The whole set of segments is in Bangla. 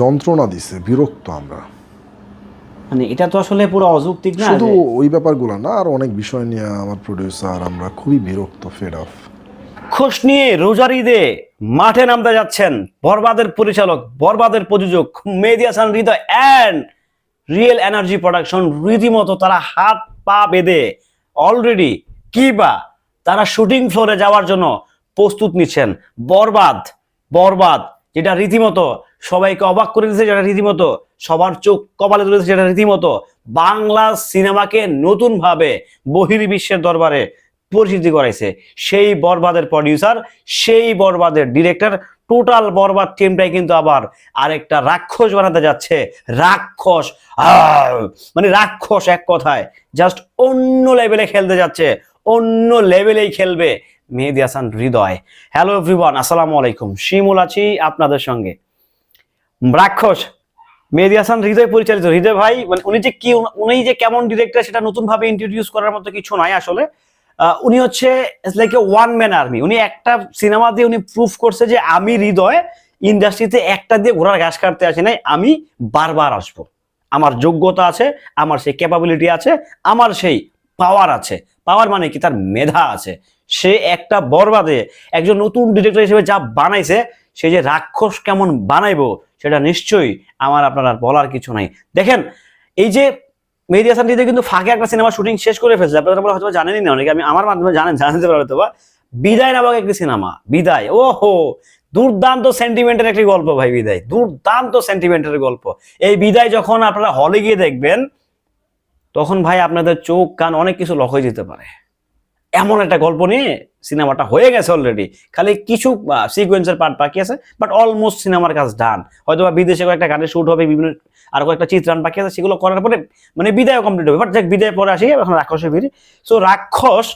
যন্ত্রণা দিছে বিরক্ত আমরা। মানে এটা তো আসলে পুরো অযৌক্তিক না শুধু ওই ব্যাপারগুলো না আর অনেক বিষয় নিয়ে আমার প্রডিউসার আমরা খুবই বিরক্ত ফেড অফ খোশ নিয়ে রোজার ঈদে মাঠে নামতে যাচ্ছেন বরবাদের পরিচালক বরবাদের প্রযোজক Mehedi Hasan Hridoy and real energy production রীতিমতো তারা হাত পা বেঁধে অলরেডি কি বা তারা শুটিং ফ্লোরে যাওয়ার জন্য প্রস্তুত নিচ্ছেন। বরবাদ বরবাদ যেটা রীতিমতো সবাইকে অবাক করে দিয়েছে, যেটা রীতিমতো সবার চোখ কপালে তুলেছে, যেটা রীতিমতো বাংলা সিনেমাকে নতুনভাবে বহির্বিশ্বের দরবারে পরিচিতি করাইছে সেই বরবাদের প্রডিউসার সেই বরবাদের ডিরেক্টর টোটাল বরবাদ টিমটাই কিন্তু আবার আরেকটা রাক্ষস বানাতে যাচ্ছে রাক্ষস! মানে রাক্ষস এক কথায় জাস্ট অন্য লেভেলে খেলতে যাচ্ছে, অন্য লেভেলেই খেলবে মেহেদি হাসান হৃদয়। হ্যালো এভরিওয়ান আসসালামু আলাইকুম। শিমুল আছি আপনাদের সঙ্গে। রাক্ষস মেহেদি হাসান হৃদয় পরিচালিত। হৃদয় ভাই মানে উনি যে কি, উনি যে কেমন ডিরেক্টর সেটা নতুন ভাবে ইন্ট্রোডিউস করার মতো কিছু নয় আসলে। উনি হচ্ছে like a one man army উনি একটা সিনেমা দিয়ে উনি প্রুফ করছে যে আমি হৃদয় ইন্ডাস্ট্রিতে একটা দিয়ে ঘোড়ার ঘাস কাটতে আসি নাই, আমি বারবার আসব। আমার যোগ্যতা আছে, আমার সেই ক্যাপাবিলিটি আছে, আমার সেই পাওয়ার আছে। পাওয়ার মানে কি? তার মেধা আছে। সে একটা বরবাদে একজন নতুন ডিরেক্টর হিসেবে যা বানাইছে, সে যে রাক্ষস কেমন বানাইবো, সেটা নিশ্চয়ই আমার আপনার বলার কিছু নাই। দেখেন, এই যে মেহেদি হাসান হৃদয় কিন্তু ফাঁকে একটা সিনেমা শুটিং শেষ করে ফেলছে। আপনারা হয় হয়তো জানেনই না, অনেকে আমি আমার মাধ্যমে জানেন, জানতে পারবে তো বা বিদায় নামক একটি সিনেমা বিদায়। ওহো! দুর্দান্ত সেন্টিমেন্টের একটি গল্প ভাই, বিদায়। দুর্দান্ত সেন্টিমেন্টের গল্প। এই বিদায় যখন আপনারা হলে গিয়ে দেখবেন তখন ভাই আপনাদের চোখ, কান অনেক কিছু লক হয়ে যেতে পারে। এমন একটা গল্প নিয়ে সিনেমাটা হয়ে গেছে অলরেডি খালি কিছু সিকোয়েন্সের পার্ট বাকি আছে বাট অলমোস্ট সিনেমার কাজ ডান হয়তো বা বিদেশে কয়েকটা গানের শ্যুট হবে, বিভিন্ন, আর কয়েকটা চিত্রায়ন বাকি আছে, সেগুলো করার পরে মানে বিদায় কমপ্লিট হবে। বাট যাক বিদায় পরে আসি, এখন রাক্ষসে ফিরি সো রাক্ষস,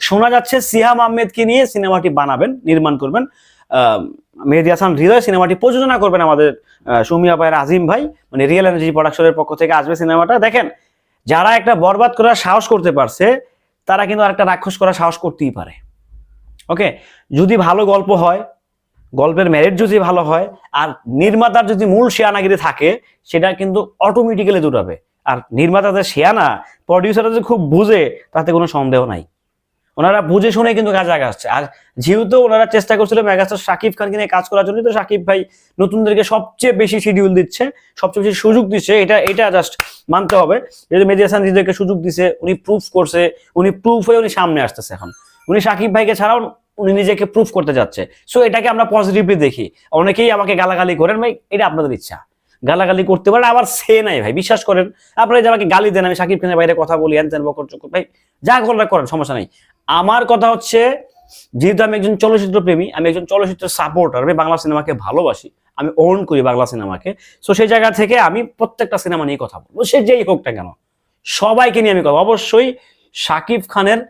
শোনা যাচ্ছে সিহাম আহমেদকে নিয়ে সিনেমাটি বানাবেন, নির্মাণ করবেন। মেহেদি হাসান হৃদয় সিনেমাটি প্রযোজনা করবেন আমাদের সুমিয়া পায়ের আজিম ভাই। মানে রিয়েল এনার্জি প্রোডাকশনের পক্ষ থেকে আসবে সিনেমাটা। দেখেন যারা একটা বরবাদ করার সাহস করতে পারছে, তারা কিন্তু আরেকটা রাক্ষস করার সাহস করতেই পারে। ওকে যদি ভালো গল্প হয়, গল্পের ম্যারেট যদি ভালো হয়, আর নির্মাতার যদি মূল শেয়ানাগিরি থাকে, সেটা কিন্তু অটোমেটিক্যালি দুটাবে। আর নির্মাতাদের শেয়ানা প্রডিউসাররা যে খুব বুঝে, তাতে কোনো সন্দেহ নাই। ওনারা বুঝে শুনে কিন্তু কাজ আগাচ্ছে আর যেহেতু ওনারা চেষ্টা করছিল মেগাস্টার শাকিব খানকে নিয়ে কাজ করার জন্য, তো শাকিব ভাই নতুনদেরকে সবচেয়ে বেশি শিডিউল দিচ্ছে, সবচেয়ে বেশি সুযোগ দিচ্ছে, এটা এটা জাস্ট মানতে হবে। যেহেতু মেহেদি হাসান সুযোগ দিছে, উনি প্রুফ করছে, উনি প্রুফ হয়ে উনি সামনে আসতেছে এখন। উনি শাকিব ভাইকে ছাড়াও উনি নিজেকে প্রুফ করতে যাচ্ছে। সো এটাকে আমরা পজিটিভলি দেখি। অনেকেই আমাকে গালাগালি করেন, ভাই, এটা আপনাদের ইচ্ছা। গালাগালি করতে পারেন আবার সে নাই, ভাই, বিশ্বাস করেন। আপনারা যে আমাকে গালি দেন, আমি শাকিব খানের বাইরে কথা বলি হ্যান ত্যান বকর ভাই, যা করার করেন, সমস্যা নাই। আমার কথা হচ্ছে, যেহেতু আমি একজন চলচ্চিত্র প্রেমী, আমি একজন চলচ্চিত্র সাপোর্টার আমি বাংলা সিনেমাকে ভালোবাসি, আমি ওন করি বাংলা সিনেমাকে সো সেই জায়গা থেকে আমি প্রত্যেকটা সিনেমা নিয়ে কথা বলব, সে যেই হোক কেন। সবাইকে নিয়ে আমি কথা অবশ্যই শাকিব খানের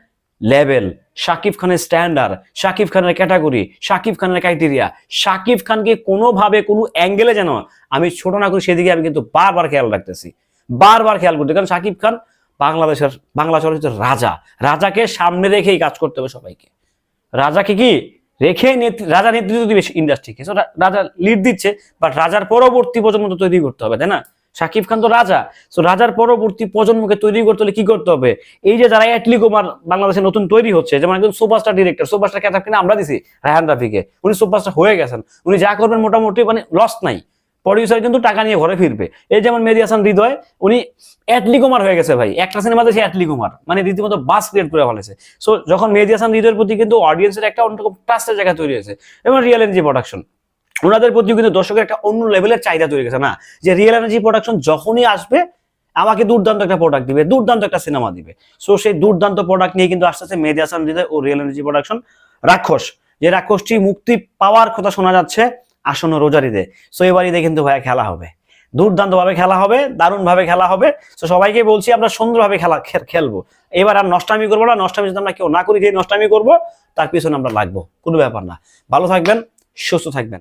লেভেল শাকিব খানের স্ট্যান্ডার্ড শাকিব খানের ক্যাটাগরি শাকিব খানের ক্রাইটেরিয়া শাকিব খানকে কোনোভাবে কোনো অ্যাঙ্গেলে যেন আমি ছোট না করি, সেদিকে আমি কিন্তু বারবার খেয়াল রাখতেছি। বারবার খেয়াল করতে কারণ শাকিব খান বাংলাদেশের, বাংলা চলচ্চিত্রের রাজা। রাজাকে সামনে রেখেই কাজ করতে হবে সবাইকে। রাজাকে কি? রেখে রাজা নেতৃত্ব দিবে ইন্ডাস্ট্রিকে রাজা লিড দিচ্ছে বাট রাজার পরবর্তী প্রজন্ম তো তৈরি করতে হবে, তাই না? শাকিব খান তো রাজা। সো রাজার পরবর্তী প্রজন্মকে তৈরি করতে হলে কি করতে হবে? এই যে যারা অ্যাটলি কুমার বাংলাদেশে নতুন তৈরি হচ্ছে, যেমন একজন সুপারস্টার ডিরেক্টর সুপারস্টার খেতাব কিনা আমরা দিছি, রায়হান রাফিকে। উনি সুপারস্টার হয়ে গেছেন। উনি যা করবেন মোটামুটি মানে লস নাই। প্রডিউসার কিন্তু টাকা নিয়ে ঘরে ফিরবে। এই যেমন মেহেদি হাসান হৃদয়, উনি অ্যাটলি কুমার হয়ে গেছে ভাই। একটা সিনেমাতে সে অ্যাটলি কুমার মানে রীতিমতো বাস ক্রিয়েট করে ফেলেছে। সো যখন মেহেদি হাসান হৃদয়ের প্রতি কিন্তু অডিয়েন্সের একটা অন্যরকম ট্রাস্টের জায়গা তৈরি হয়েছে, এবং রিয়েল এনার্জি প্রোডাকশন ওনাদের প্রতি কিন্তু দর্শকের একটা অন্য লেভেলের চাহিদা তৈরি গেছে না, যে রিয়েল এনার্জি প্রোডাকশন যখনই আসবে, আমাকে দুর্দান্ত একটা প্রোডাক্ট দিবে, দুর্দান্ত একটা সিনেমা দিবে। সো সেই দুর্দান্ত প্রোডাক্ট নিয়ে কিন্তু আসতেছে মেহেদি হাসান হৃদয় ও রিয়েল এনার্জি প্রোডাকশন রাক্ষস, যে রাক্ষসটি মুক্তি পাওয়ার কথা শোনা যাচ্ছে। আসন্ন রোজারিতে সো এবার ঈদে কিন্তু ভাইয়া খেলা হবে। দুর্দান্তভাবে খেলা হবে, দারুণভাবে খেলা হবে। তো সবাইকে বলছি আমরা সুন্দরভাবে খেলা খেলব। এবার আর নষ্টামি করব না, নষ্টামি যদি আমরা কেউ না করি যে নষ্টামি করব, তার পিছনে আমরা লাগবো। কোনো ব্যাপার না। ভালো থাকবেন, সুস্থ থাকবেন।